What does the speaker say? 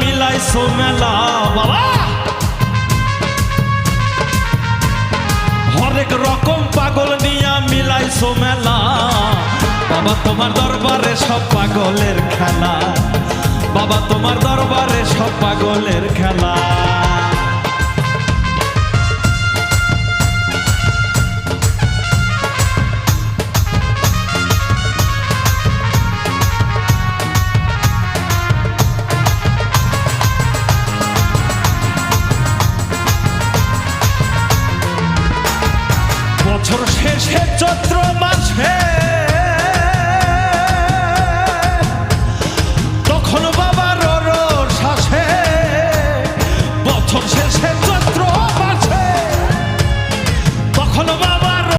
মিলাইছো মেলা, বাবা। হরেক রকম পাগল নিয়া মিলাইছো মেলা। বাবা, তোমার দরবারে সব পাগলের খেলা। বাবা, তোমার দরবারে সব পাগলের খেলা। বছর শেষে চৈত্র মাসে। তখন বাবার শ্বাসে বছর শেষে চৈত্র মাসে। তখন বাবা